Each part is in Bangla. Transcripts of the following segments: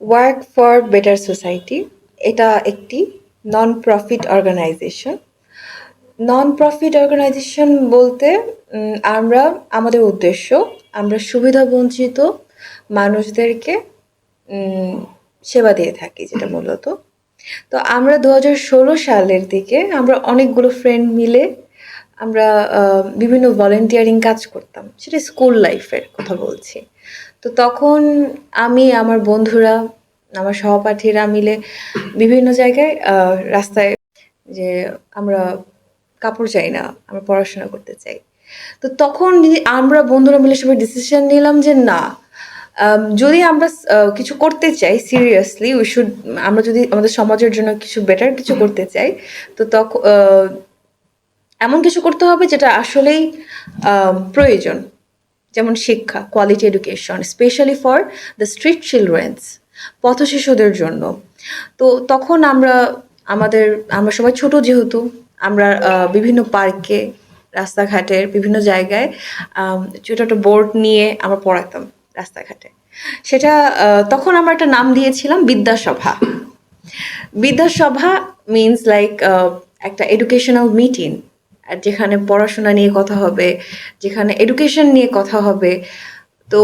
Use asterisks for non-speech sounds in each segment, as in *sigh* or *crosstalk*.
ওয়ার্ক ফর বেটার সোসাইটি এটা একটি non profit organization non profit organization বলতে আমরা, আমাদের উদ্দেশ্য, আমরা সুবিধাবঞ্চিত মানুষদেরকে সেবা দিয়ে থাকি, যেটা মূলত। তো আমরা দু হাজার ষোলো সালের দিকে আমরা অনেকগুলো ফ্রেন্ড মিলে আমরা বিভিন্ন ভলেন্টিয়ারিং কাজ করতাম। সেটা স্কুল লাইফের কথা বলছি। তো তখন আমি, আমার বন্ধুরা, আমার সহপাঠীরা মিলে বিভিন্ন জায়গায় রাস্তায় যে আমরা কাপড় চাই না, আমরা পড়াশোনা করতে চাই। তো তখন আমরা বন্ধুরা মিলে সবাই ডিসিশন নিলাম যে না যদি আমরা কিছু করতে চাই সিরিয়াসলি উই শুড আমরা যদি আমাদের সমাজের জন্য কিছু বেটার কিছু করতে চাই, তো তখন এমন কিছু করতে হবে যেটা আসলেই প্রয়োজন। যেমন শিক্ষা quality education specially for the street childrens পথ শিশুদের জন্য। তো তখন আমরা, আমাদের, আমরা সবাই ছোট যেহেতু, আমরা বিভিন্ন পার্কে রাস্তাঘাটের বিভিন্ন জায়গায় ছোট ছোট বোর্ড নিয়ে আমরা পড়াতাম রাস্তাঘাটে। সেটা তখন আমরা একটা নাম দিয়েছিলাম বিদ্যাসভা। বিদ্যাসভা মিনস লাইক একটা এডুকেশনাল মিটিং যেখানে পড়াশোনা নিয়ে কথা হবে, যেখানে এডুকেশন নিয়ে কথা হবে, তো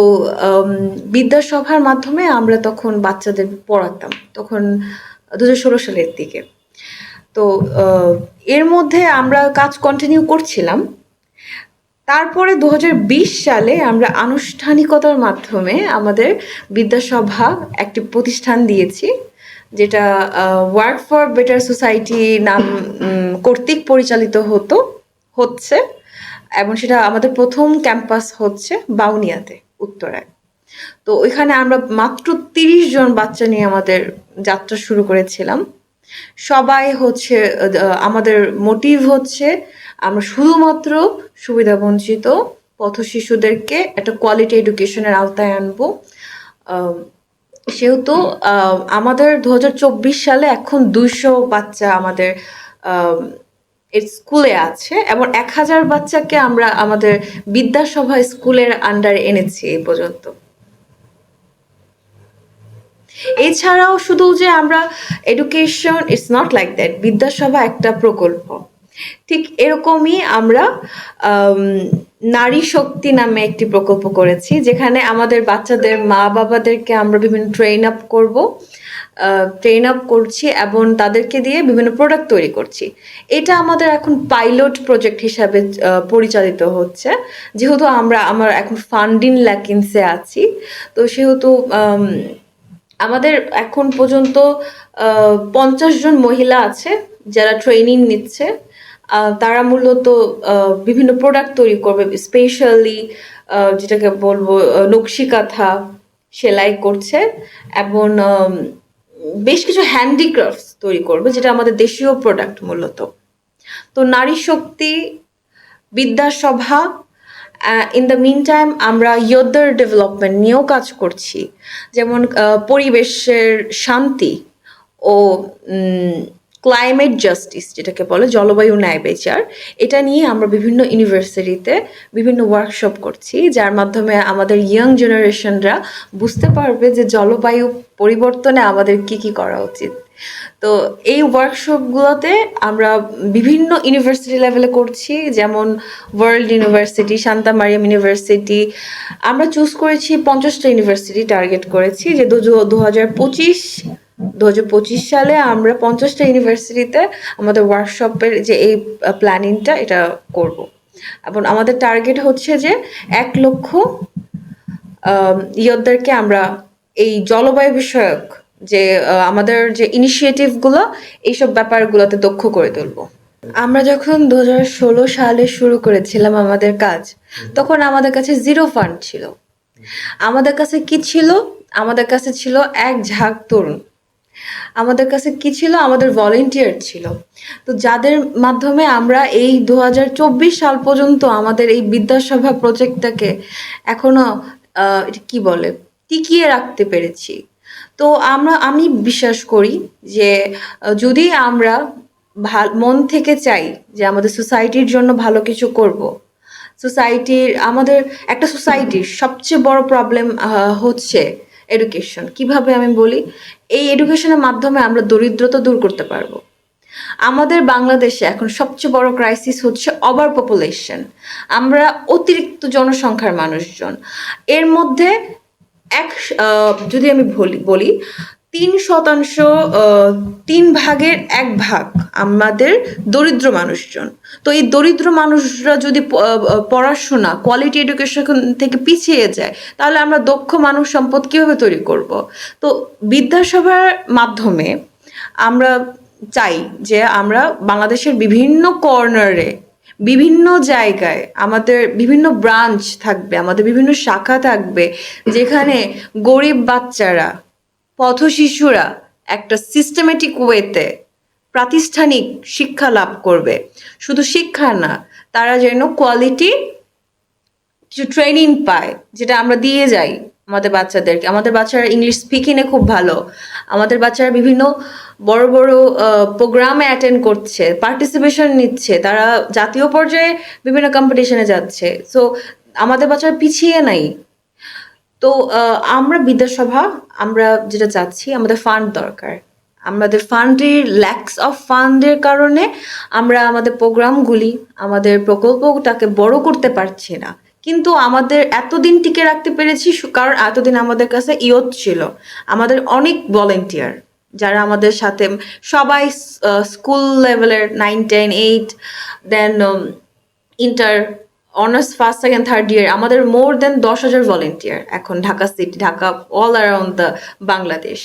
বিদ্যাসভার মাধ্যমে আমরা তখন বাচ্চাদের পড়াতাম, তখন দু হাজার ষোলো সালের দিকে। তো এর মধ্যে আমরা কাজ কন্টিনিউ করছিলাম। তারপরে দু হাজার বিশ সালে আমরা আনুষ্ঠানিকতার মাধ্যমে আমাদের বিদ্যাসভা একটি প্রতিষ্ঠান দিয়েছি। যেটা ওয়ার্ক ফর বেটার সোসাইটি নাম কর্তৃক পরিচালিত হতো, হচ্ছে, এবং সেটা আমাদের প্রথম ক্যাম্পাস হচ্ছে বাউনিয়াতে, উত্তরায়। তো ওইখানে আমরা মাত্র তিরিশ জন বাচ্চা নিয়ে আমাদের যাত্রা শুরু করেছিলাম। সবাই হচ্ছে আমাদের মোটিভ হচ্ছে, আমরা শুধুমাত্র সুবিধাবঞ্চিত পথ শিশুদেরকে একটা কোয়ালিটি এডুকেশনের আওতায় আনব সেহেতু আমাদের দু হাজার চব্বিশ সালে এখন দুইশো বাচ্চা আমাদের স্কুলে আছে এবং এক হাজার বাচ্চাকে আমরা আমাদের বিদ্যাসভা স্কুলের আন্ডারে এনেছি এই পর্যন্ত। এছাড়াও শুধু যে আমরা education it's not like that Vidyasabha একটা প্রকল্প। ঠিক এরকমই আমরা আম, নারী শক্তি নামে একটি প্রকল্প করেছি, যেখানে আমাদের বাচ্চাদের মা বাবাদেরকে আমরা বিভিন্ন ট্রেন আপ করব ট্রেন আপ করছি এবং তাদেরকে দিয়ে বিভিন্ন প্রোডাক্ট তৈরি করছি। এটা আমাদের এখন পাইলট প্রজেক্ট হিসাবে পরিচালিত হচ্ছে। যেহেতু আমরা, আমার এখন ফান্ডিং ল্যাকিংসে আছি, তো সেহেতু আমাদের এখন পর্যন্ত পঞ্চাশ জন মহিলা আছে যারা ট্রেনিং নিচ্ছে। তারা মূলত বিভিন্ন প্রোডাক্ট তৈরি করবে স্পেশালি যেটাকে বলব নকশি কাঁথা সেলাই করছে এবং বেশ কিছু হ্যান্ডিক্রাফটস তৈরি করবে, যেটা আমাদের দেশীয় প্রোডাক্ট মূলত। তো নারী শক্তি Vidyasabha in the mean time আমরা ইয়দার ডেভেলপমেন্ট নিয়েও কাজ করছি। যেমন পরিবেশের শান্তি ও ক্লাইমেট জাস্টিস যেটাকে বলে জলবায়ু ন্যায় বিচার, এটা নিয়ে আমরা বিভিন্ন ইউনিভার্সিটিতে বিভিন্ন ওয়ার্কশপ করছি, যার মাধ্যমে আমাদের ইয়াং জেনারেশনরা বুঝতে পারবে যে জলবায়ু পরিবর্তনে আমাদের কি কি করা উচিত। তো এই ওয়ার্কশপগুলোতে আমরা বিভিন্ন ইউনিভার্সিটি লেভেলে করছি, যেমন world university Shanta Mariam university আমরা চুজ করেছি পঞ্চাশটা ইউনিভার্সিটি টার্গেট করেছি, যে দু হাজার পঁচিশ দু হাজার পঁচিশ সালে আমরা পঞ্চাশটা ইউনিভার্সিটিতে আমাদের ওয়ার্কশপের যে এই প্ল্যানিংটা এটা করব। এবং আমাদের টার্গেট হচ্ছে যে এক লক্ষ ইয়োদ্ধারকে আমরা এই জলবায়ু বিষয়ক যে আমাদের যে ইনিশিয়েটিভগুলো এইসব ব্যাপারগুলোতে দক্ষ করে তুলবো। আমরা যখন দু হাজার ষোলো সালে শুরু করেছিলাম আমাদের কাজ, তখন আমাদের কাছে জিরো ফান্ড ছিল। আমাদের কাছে কি ছিল? আমাদের কাছে ছিল এক ঝাঁক তরুণ। আমাদের কাছে কি ছিল? আমাদের ভলেন্টিয়ার ছিল। তো যাদের মাধ্যমে আমরা এই দু হাজার চব্বিশ সাল পর্যন্ত আমাদের এই বিদ্যাসভা প্রজেক্টটাকে এখনও কি বলে? টিকিয়ে রাখতে পেরেছি। তো আমরা, আমি বিশ্বাস করি যে যদি আমরা ভালো, মন থেকে চাই যে আমাদের সোসাইটির জন্য ভালো কিছু করব সোসাইটির আমাদের একটা সোসাইটির সবচেয়ে বড় প্রবলেম হচ্ছে এডুকেশন কীভাবে আমি বলি? এই এডুকেশনের মাধ্যমে আমরা দরিদ্রতা দূর করতে পারব। আমাদের বাংলাদেশে এখন সবচেয়ে বড় ক্রাইসিস হচ্ছে ওভার পপুলেশন আমরা অতিরিক্ত জনসংখ্যার মানুষজন। এর মধ্যে এক যদি আমি বলি তিন শতাংশ তিন ভাগের এক ভাগ আমাদের দরিদ্র মানুষজন। তো এই দরিদ্র মানুষরা যদি পড়াশোনা কোয়ালিটি এডুকেশন থেকে পিছিয়ে যায়, তাহলে আমরা দক্ষ মানুষ সম্পদ কীভাবে তৈরি করব? তো বিদ্যাসভার মাধ্যমে আমরা চাই যে আমরা বাংলাদেশের বিভিন্ন কর্নারে বিভিন্ন জায়গায় আমাদের বিভিন্ন ব্রাঞ্চ থাকবে, আমাদের বিভিন্ন শাখা থাকবে, যেখানে গরিব বাচ্চারা পথ শিশুরা একটা সিস্টেমেটিক ওয়েতে প্রাতিষ্ঠানিক শিক্ষা লাভ করবে। শুধু শিক্ষা না, তারা যেন কোয়ালিটি কিছু ট্রেনিং পায়, যেটা আমরা দিয়ে যাই আমাদের বাচ্চাদেরকে। আমাদের বাচ্চারা ইংলিশ স্পিকিংয়ে খুব ভালো। আমাদের বাচ্চারা বিভিন্ন বড় বড় প্রোগ্রামে অ্যাটেন্ড করছে পার্টিসিপেশন নিচ্ছে। তারা জাতীয় পর্যায়ে বিভিন্ন কম্পিটিশনে যাচ্ছে। সো আমাদের বাচ্চারা পিছিয়ে নাই। তো আমরা বিদ্যাসভা আমরা যেটা চাচ্ছি, আমাদের ফান্ড দরকার। আমাদের ফান্ডের ল্যাক্স অফ ফান্ডের কারণে আমরা আমাদের প্রোগ্রামগুলি আমাদের প্রকল্পটাকে বড় করতে পারছি না। কিন্তু আমাদের এতদিন টিকে রাখতে পেরেছি কারণ এতদিন আমাদের কাছে ইয়ত ছিল। আমাদের অনেক ভলেন্টিয়ার যারা আমাদের সাথে, সবাই স্কুল লেভেলের nine ten eight then inter honours first second third year আমাদের মোর দেন দশ হাজার ভলেন্টিয়ার এখন Dhaka city Dhaka all around the Bangladesh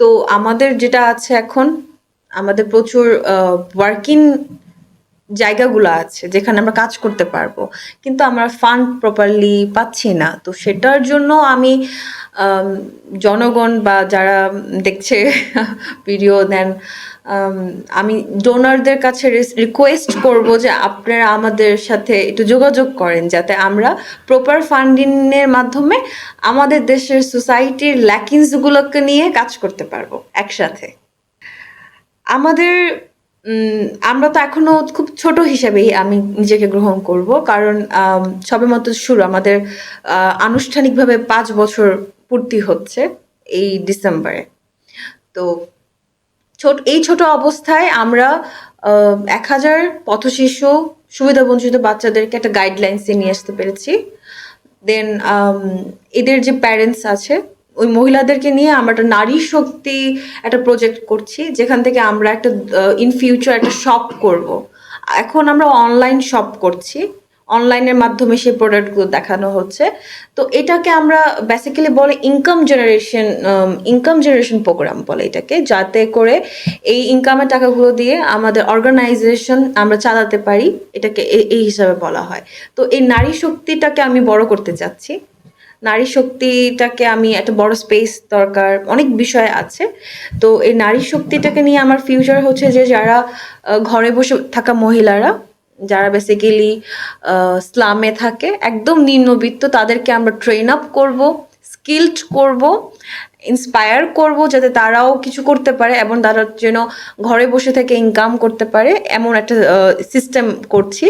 তো আমাদের যেটা আছে এখন, আমাদের প্রচুর ওয়ার্কিং জায়গাগুলো আছে যেখানে আমরা কাজ করতে পারব। কিন্তু আমরা ফান্ড প্রপারলি পাচ্ছি না। তো সেটার জন্য আমি জনগণ বা যারা দেখছে *laughs* ভিডিও দেন আম, আমি ডোনারদের কাছে রিকোয়েস্ট করব যে আপনারা আমাদের সাথে একটু যোগাযোগ করেন যাতে আমরা প্রপার ফান্ডিংয়ের মাধ্যমে আমাদের দেশের সোসাইটির ল্যাকিংসগুলোকে নিয়ে কাজ করতে পারব একসাথে। আমাদের আমরা তো এখনও খুব ছোট হিসেবেই আমি নিজেকে গ্রহণ করব কারণ সবেমাত্র শুরু। আমাদের আনুষ্ঠানিকভাবে পাঁচ বছর পূর্তি হচ্ছে এই ডিসেম্বরে। তো ছোট, এই ছোট অবস্থায় আমরা এক হাজার পথশিশু সুবিধাবঞ্চিত বাচ্চাদেরকে একটা গাইডলাইন্সে নিয়ে আসতে পেরেছি। দেন এদের যে প্যারেন্টস আছে, ওই মহিলাদেরকে নিয়ে আমরা একটা নারী শক্তি একটা প্রজেক্ট করছি, যেখান থেকে আমরা একটা ইন ফিউচার একটা শপ করব। এখন আমরা অনলাইন শপ করছি। অনলাইনের মাধ্যমে সেই প্রোডাক্টগুলো দেখানো হচ্ছে। তো এটাকে আমরা বেসিক্যালি বলে income generation income generation program বলে এটাকে, যাতে করে এই ইনকামের টাকাগুলো দিয়ে আমাদের অর্গানাইজেশন আমরা চালাতে পারি, এটাকে এই হিসাবে বলা হয়। তো এই নারী শক্তিটাকে আমি বড় করতে চাচ্ছি। নারী শক্তিটাকে আমি একটা বড় স্পেস দরকার, অনেক বিষয় আছে। তো এই নারী শক্তিটাকে নিয়ে আমার ফিউচার হচ্ছে যে যারা ঘরে বসে থাকা মহিলারা যারা বেসিক্যালি স্লামে থাকে, একদম নিম্নবিত্ত, তাদেরকে আমরা ট্রেন আপ করব স্কিল্ড করব ইন্সপায়ার করব, যাতে তারাও কিছু করতে পারে এবং তারা যেন ঘরে বসে থেকে ইনকাম করতে পারে, এমন একটা সিস্টেম করছি।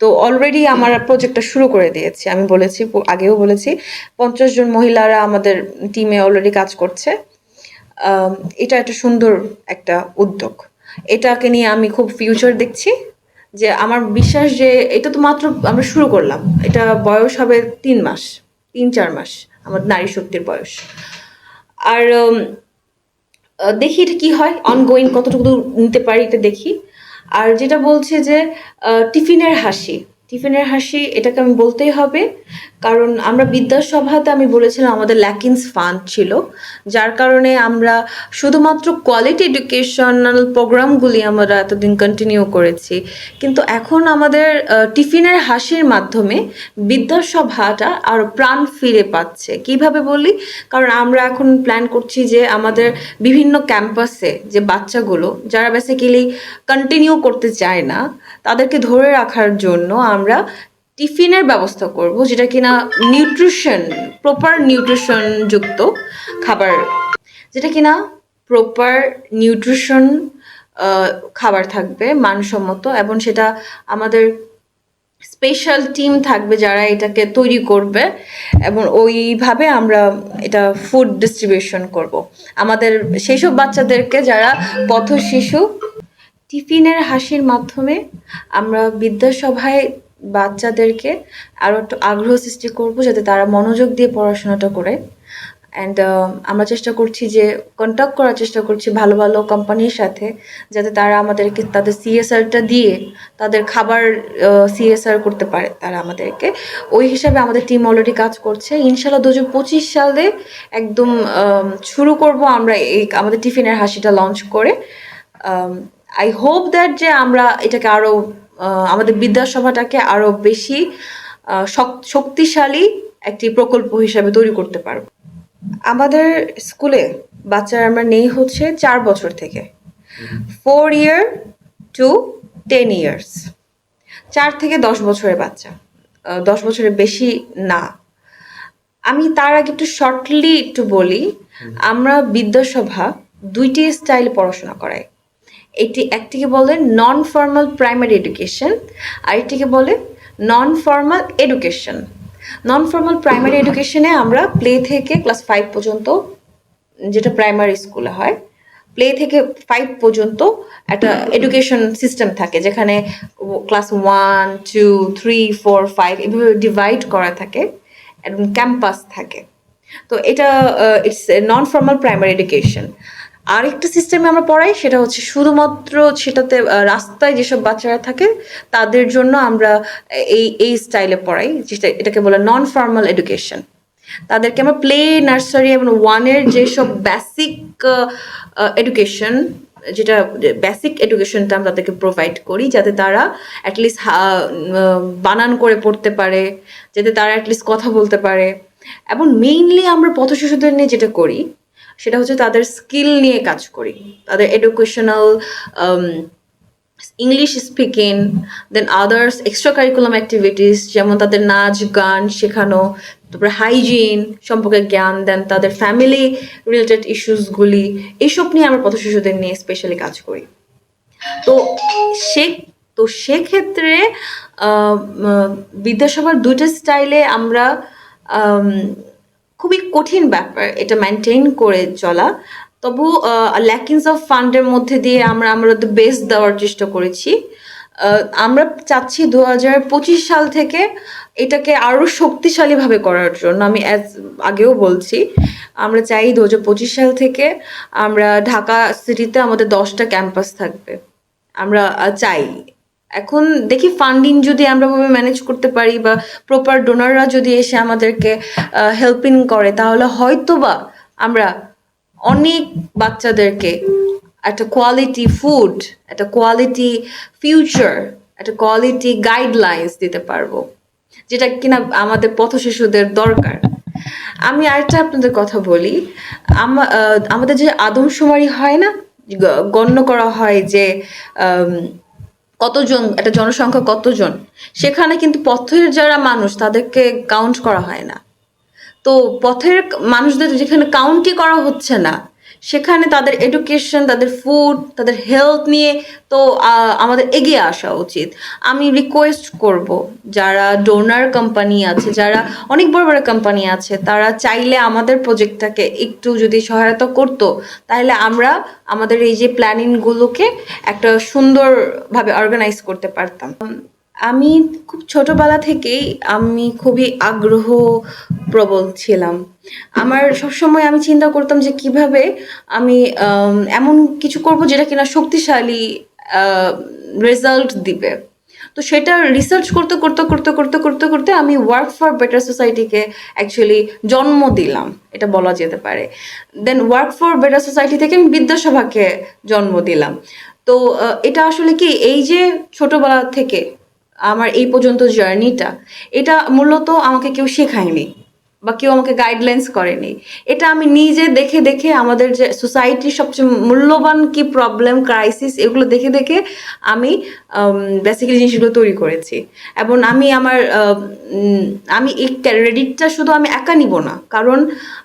তো অলরেডি আমার প্রজেক্টটা শুরু করে দিয়েছি। আমি বলেছি, আগেও বলেছি, পঞ্চাশ জন মহিলারা আমাদের টিমে অলরেডি কাজ করছে। এটা একটা সুন্দর একটা উদ্যোগ। এটাকে নিয়ে আমি খুব ফিউচার দেখছি। যে আমার বিশ্বাস যে এটা তো মাত্র আমরা শুরু করলাম। এটা বয়স হবে তিন মাস, তিন, চার মাস, আমার নারী শক্তির বয়স। আর দেখি এটা কী হয় অনগোয়িং কতটুকু নিতে পারি এটা দেখি। আর যেটা বলছে যে টিফিনের হাসি টিফিনের হাসি এটাকে আমি বলতেই হবে। কারণ আমরা বিদ্যাসভাতে আমি বলেছিলাম আমাদের ল্যাকিংস ফান্ড ছিল, যার কারণে আমরা শুধুমাত্র কোয়ালিটি এডুকেশনাল প্রোগ্রামগুলি আমরা এতদিন কন্টিনিউ করেছি। কিন্তু এখন আমাদের টিফিনের হাসির মাধ্যমে বিদ্যাসভাটা আরও প্রাণ ফিরে পাচ্ছে। কীভাবে বলি? কারণ আমরা এখন প্ল্যান করছি যে আমাদের বিভিন্ন ক্যাম্পাসে যে বাচ্চাগুলো, যারা বেসিক্যালি কন্টিনিউ করতে চায় না, তাদেরকে ধরে রাখার জন্য আমরা টিফিনের ব্যবস্থা করব, যেটা কিনা নিউট্রিশন প্রপার নিউট্রিশন যুক্ত খাবার, যেটা কিনা প্রপার নিউট্রিশন খাবার থাকবে, মানসম্মত এবং সেটা আমাদের স্পেশাল টিম থাকবে যারা এটাকে তৈরি করবে এবং ওইভাবে আমরা এটা ফুড ডিস্ট্রিবিউশন করব। আমাদের সেই সব বাচ্চাদেরকে যারা পথ শিশু টিফিনের হাসির মাধ্যমে আমরা বিদ্যাসভায় বাচ্চাদেরকে আরও একটু আগ্রহ সৃষ্টি করব যাতে তারা মনোযোগ দিয়ে পড়াশোনাটা করে। অ্যান্ড আমরা চেষ্টা করছি যে কন্ট্যাক্ট করার চেষ্টা করছি ভালো ভালো কোম্পানির সাথে যাতে তারা আমাদেরকে তাদের সিএসআরটা দিয়ে তাদের খাবার সিএসআর করতে পারে তারা আমাদেরকে। ওই হিসাবে আমাদের টিম অলরেডি কাজ করছে। ইনশাল্লাহ দু হাজার পঁচিশ সালে একদম শুরু করব আমরা এই আমাদের টিফিনের হাসিটা লঞ্চ করে। আই হোপ দ্যাট যে আমরা এটাকে আরও আমাদের বিদ্যাসভাটাকে আরও বেশি শক্তিশালী একটি প্রকল্প হিসাবে তৈরি করতে পারব। আমাদের স্কুলে বাচ্চারা আমরা নেই হচ্ছে চার বছর থেকে। Four year to ten years চার থেকে দশ বছরের বাচ্চা। দশ বছরের বেশি না। আমি তার আগে একটু শর্টলি একটু বলি আমরা বিদ্যাসভা দুইটি স্টাইলে পড়াশোনা করাই। এটি একটিকে বলে নন ফর্মাল প্রাইমারি এডুকেশন আর একটিকে বলে non formal education non formal primary এডুকেশনে আমরা প্লে থেকে ক্লাস ফাইভ পর্যন্ত, যেটা প্রাইমারি স্কুলে হয় প্লে থেকে ফাইভ পর্যন্ত একটা এডুকেশন সিস্টেম থাকে, যেখানে class one two three four five এভাবে ডিভাইড করা থাকে ক্যাম্পাস থাকে। তো এটা it's non formal primary education আরেকটা সিস্টেমে আমরা পড়াই, সেটা হচ্ছে শুধুমাত্র সেটাতে রাস্তায় যেসব বাচ্চারা থাকে, তাদের জন্য আমরা এই এই স্টাইলে পড়াই, যেটা, এটাকে বলে নন ফর্মাল এডুকেশন তাদেরকে আমরা প্লে নার্সারি এবং ওয়ানের যেসব বেসিক এডুকেশন যেটা বেসিক এডুকেশনটা আমরা তাদেরকে প্রোভাইড করি, যাতে তারা অ্যাটলিস্ট বানান করে পড়তে পারে, যাতে তারা অ্যাটলিস্ট কথা বলতে পারে। এবং মেইনলি আমরা পথ শিশুদের নিয়ে যেটা করি সেটা হচ্ছে তাদের স্কিল নিয়ে কাজ করি। তাদের educational English speaking then others extra curriculum activities যেমন তাদের নাচ গান শেখানো তারপরে হাইজিন সম্পর্কে জ্ঞান দেন তাদের ফ্যামিলি রিলেটেড ইস্যুসগুলি এইসব নিয়ে আমরা পথ শিশুদের নিয়ে স্পেশালি কাজ করি। তো সে তো সেক্ষেত্রে বিদ্যাসভার দুটো স্টাইলে আমরা আম, খুবই কঠিন ব্যাপার এটা মেনটেন করে চলা। তবু ল্যাকিংস অফ ফান্ডের মধ্যে দিয়ে আমরা আমরা দ্য বেস্ট দেওয়ার চেষ্টা করেছি। আমরা চাচ্ছি দু হাজার পঁচিশ সাল থেকে এটাকে আরও শক্তিশালীভাবে করার জন্য, আমি অ্যাজ আগেও বলছি। আমরা চাই দু হাজার পঁচিশ সাল থেকে আমরা ঢাকা সিটিতে আমাদের দশটা ক্যাম্পাস থাকবে। আমরা চাই। এখন দেখি ফান্ডিং যদি আমরা ভাবে ম্যানেজ করতে পারি বা প্রপার ডোনাররা যদি এসে আমাদেরকে হেল্পিং করে, তাহলে হয়তোবা আমরা অনেক বাচ্চাদেরকে একটা কোয়ালিটি ফুড একটা কোয়ালিটি ফিউচার একটা কোয়ালিটি গাইডলাইন্স দিতে পারব, যেটা কিনা আমাদের পথ শিশুদের দরকার। আমি আরেকটা আপনাদের কথা বলি আমাদের যে আদমশুমারি হয় না গণ্য করা হয় যে কতজন, একটা জনসংখ্যা কতজন? সেখানে কিন্তু পথের যারা মানুষ, তাদেরকে কাউন্ট করা হয় না। তো পথের মানুষদের যেখানে কাউন্টই করা হচ্ছে না সেখানে তাদের এডুকেশন তাদের ফুড তাদের হেলথ নিয়ে তো আমাদের এগিয়ে আসা উচিত। আমি রিকোয়েস্ট করব, যারা ডোনার কোম্পানি আছে, যারা অনেক বড় বড় কোম্পানি আছে, তারা চাইলে আমাদের প্রজেক্টটাকে একটু যদি সহায়তা করতো, তাহলে আমরা আমাদের এই যে প্ল্যানিংগুলোকে একটা সুন্দরভাবে অর্গানাইজ করতে পারতাম। আমি খুব ছোটবেলা থেকেই আমি খুবই আগ্রহ প্রবল ছিলাম। আমার সবসময় আমি চিন্তা করতাম যে কীভাবে আমি এমন কিছু করব যেটা কিনা শক্তিশালী রেজাল্ট দিবে। তো সেটা রিসার্চ করতে করতে করতে করতে করতে করতে আমি ওয়ার্ক ফর বেটার সোসাইটিকে অ্যাকচুয়ালি জন্ম দিলাম। এটা বলা যেতে পারে। Then work for better society থেকে আমি বিদ্যাসভাকে জন্ম দিলাম। তো এটা আসলে কি এই যে ছোটবেলা থেকে আমার এই পর্যন্ত জার্নিটা এটা মূলত আমাকে কেউ শেখায়নি বা কেউ আমাকে গাইডলাইন্স করেনি। এটা আমি নিজে দেখে দেখে আমাদের যে সোসাইটির সবচেয়ে মূল্যবান কি প্রবলেম ক্রাইসিস এগুলো দেখে দেখে আমি বেসিক্যালি জিনিসগুলো তৈরি করেছি। এবং আমি আমার আমি এই ক্রেডিটটা শুধু আমি একা নিব না কারণ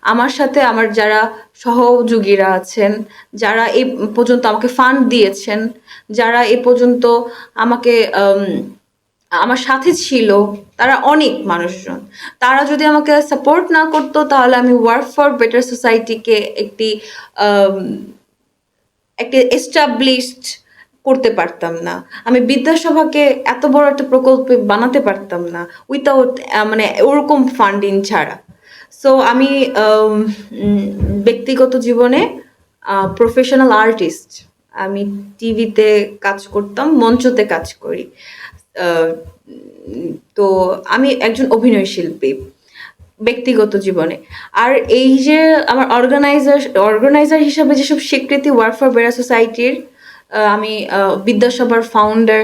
আমার সাথে আমার যারা সহযোগীরা আছেন যারা এই পর্যন্ত আমাকে ফান্ড দিয়েছেন যারা এ পর্যন্ত আমাকে আম, আমার সাথে ছিল, তারা অনেক মানুষজন। তারা যদি আমাকে সাপোর্ট না করতো, তাহলে আমি ওয়ার্ক ফর বেটার সোসাইটিকে একটি একটি এস্টাবলিশড করতে পারতাম না। আমি বিদ্যাসভাকে এত বড় একটা প্রকল্প বানাতে পারতাম না উইথাউট মানে ওরকম ফান্ডিং ছাড়া। সো আমি ব্যক্তিগত জীবনে প্রফেশনাল আর্টিস্ট আমি টিভিতে কাজ করতাম, মঞ্চতে কাজ করি। তো আমি একজন অভিনয় শিল্পী, ব্যক্তিগত জীবনে। আর এই যে আমার অর্গানাইজার অর্গানাইজার হিসাবে যেসব স্বীকৃতি ওয়ার্ক ফর বেরা সোসাইটির আমি বিদ্যাসভার ফাউন্ডার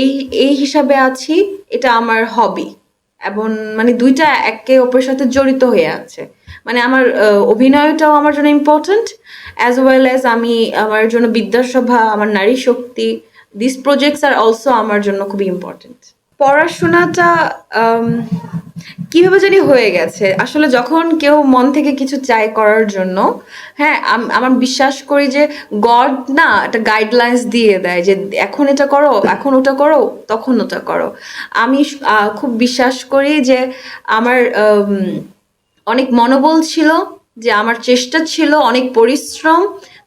এই এই হিসাবে আছি, এটা আমার হবি এবং মানে দুইটা একে অপরের সাথে জড়িত হয়ে আছে। মানে আমার অভিনয়টাও আমার জন্য ইম্পর্ট্যান্ট অ্যাজ ওয়েল অ্যাজ আমি, আমার জন্য বিদ্যাসভা, আমার নারী শক্তি দিস প্রজেক্টস আর অলসো আমার জন্য খুবই ইম্পর্ট্যান্ট পড়াশোনাটা কীভাবে জানি হয়ে গেছে। আসলে যখন কেউ মন থেকে কিছু চাই করার জন্য হ্যাঁ আমার বিশ্বাস করি যে গড না একটা গাইডলাইন্স দিয়ে দেয় যে এখন এটা করো, এখন ওটা করো, তখন ওটা করো। আমি খুব বিশ্বাস করি যে আমার অনেক মনোবল ছিল, যে আমার চেষ্টা ছিল, অনেক পরিশ্রম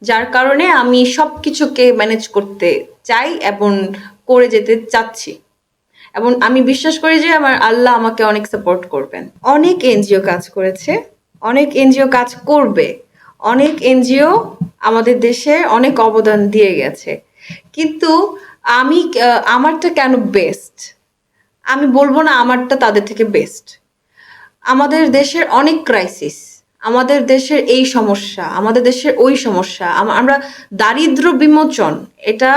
যার কারণে আমি সব কিছুকে ম্যানেজ করতে চাই এবং করে যেতে চাচ্ছি। এবং আমি বিশ্বাস করি যে আমার আল্লাহ আমাকে অনেক সাপোর্ট করবেন। অনেক এনজিও কাজ করেছে, অনেক এনজিও কাজ করবে, অনেক এনজিও আমাদের দেশে অনেক অবদান দিয়ে গেছে। কিন্তু আমি আমারটা কেন বেস্ট আমি বলব না আমারটা তাদের থেকে বেস্ট আমাদের দেশের অনেক ক্রাইসিস আমাদের দেশের এই সমস্যা, আমাদের দেশের ওই সমস্যা আমরা দারিদ্র বিমোচন, এটা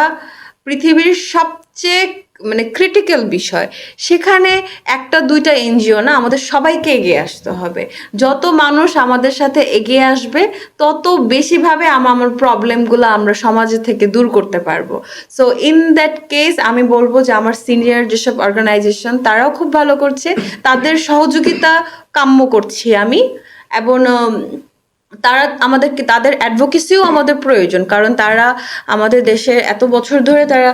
পৃথিবীর সবচেয়ে মানে ক্রিটিক্যাল বিষয়। সেখানে একটা, দুইটা এনজিও না আমাদের সবাইকে এগিয়ে আসতে হবে। যত মানুষ আমাদের সাথে এগিয়ে আসবে, তত বেশিভাবে আমার প্রবলেমগুলো আমরা সমাজে থেকে দূর করতে পারব। সো ইন দ্যাট কেস আমি বলব যে আমার সিনিয়র যেসব অর্গানাইজেশন তারাও খুব ভালো করছে। তাদের সহযোগিতা কাম্য করছি আমি। এবং তারা আমাদেরকে, তাদের অ্যাডভোকেসিও আমাদের প্রয়োজন। কারণ তারা আমাদের দেশে এত বছর ধরে তারা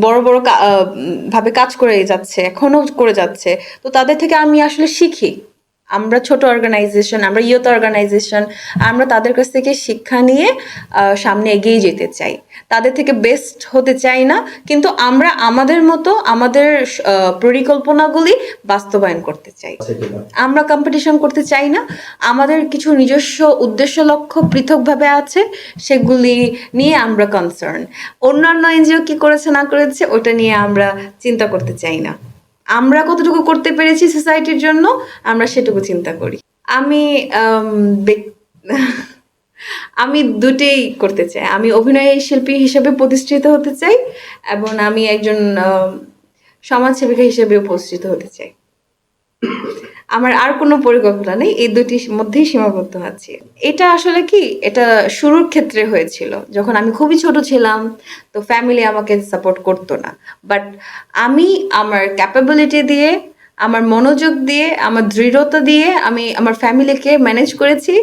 বড় বড় ভাবে কাজ করে যাচ্ছে এখনও করে যাচ্ছে। তো তাদের থেকে আমি আসলে শিখি। আমরা ছোট অর্গানাইজেশন আমরা ইয়ত অর্গানাইজেশন আমরা তাদের কাছ থেকে শিক্ষা নিয়ে সামনে এগিয়ে যেতে চাই। তাদের থেকে বেস্ট হতে চাই না কিন্তু আমরা আমাদের মতো আমাদের পরিকল্পনাগুলি বাস্তবায়ন করতে চাই। আমরা কম্পিটিশন করতে চাই না আমাদের কিছু নিজস্ব উদ্দেশ্য লক্ষ্য পৃথকভাবে আছে সেগুলি নিয়ে আমরা কনসার্ন অন্যান্য এনজিও কি করেছে না করেছে ওটা নিয়ে আমরা চিন্তা করতে চাই না। আমরা কতটুকু করতে পেরেছি সোসাইটির জন্য আমরা সেটুকু চিন্তা করি। আমি *laughs* আম, দুটেই করতে চাই। আমি অভিনয় শিল্পী হিসেবে প্রতিষ্ঠিত হতে চাই এবং আমি একজন সমাজসেবিকা হিসেবেও প্রতিষ্ঠিত হতে চাই। আমার আর কোনো পরিকল্পনা নেই, এই দুটির মধ্যেই সীমাবদ্ধ আছি। এটা আসলে কি? এটা শুরুর ক্ষেত্রে হয়েছিল। যখন আমি খুবই ছোট ছিলাম, তো ফ্যামিলি আমাকে সাপোর্ট করতো না। বাট আমি আমার ক্যাপাবিলিটি দিয়ে আমার মনোযোগ দিয়ে, আমার দৃঢ়তা দিয়ে আমি আমার ফ্যামিলিকে ম্যানেজ করেছি।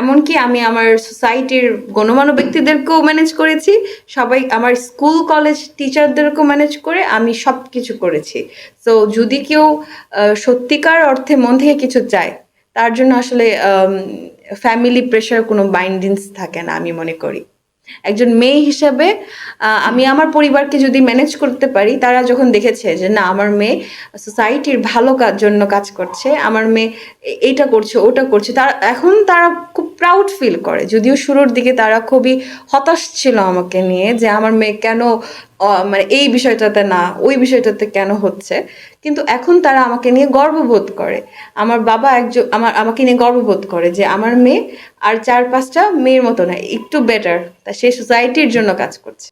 এমনকি আমি আমার সোসাইটির গণমান্য ব্যক্তিদেরকেও ম্যানেজ করেছি। সবাই আমার স্কুল কলেজ টিচারদেরকেও ম্যানেজ করে আমি সব কিছু করেছি। তো যদি কেউ সত্যিকার অর্থে মন থেকে কিছু চায়, তার জন্য আসলে ফ্যামিলি প্রেশার কোনো বাইন্ডিংস থাকে না আমি মনে করি। একজন মেয়ে হিসাবে আমি আমার পরিবারকে যদি ম্যানেজ করতে পারি, তারা যখন দেখেছে যে না, আমার মেয়ে সোসাইটির ভালো কাজ জন্য কাজ করছে, আমার মেয়ে এইটা করছে, ওটা করছে, তারা, এখন তারা খুব প্রাউড ফিল করে। যদিও শুরুর দিকে তারা খুবই হতাশ ছিল আমাকে নিয়ে যে আমার মেয়ে কেন মানে এই বিষয়টাতে না, ওই বিষয়টাতে কেন হচ্ছে? কিন্তু এখন তারা আমাকে নিয়ে গর্ববোধ করে। আমার বাবা একজন, আমার, আমাকে নিয়ে গর্ববোধ করে যে আমার মেয়ে আর চার পাঁচটা মেয়ের মতো না, একটু বেটার তা সে সোসাইটির জন্য কাজ করছে।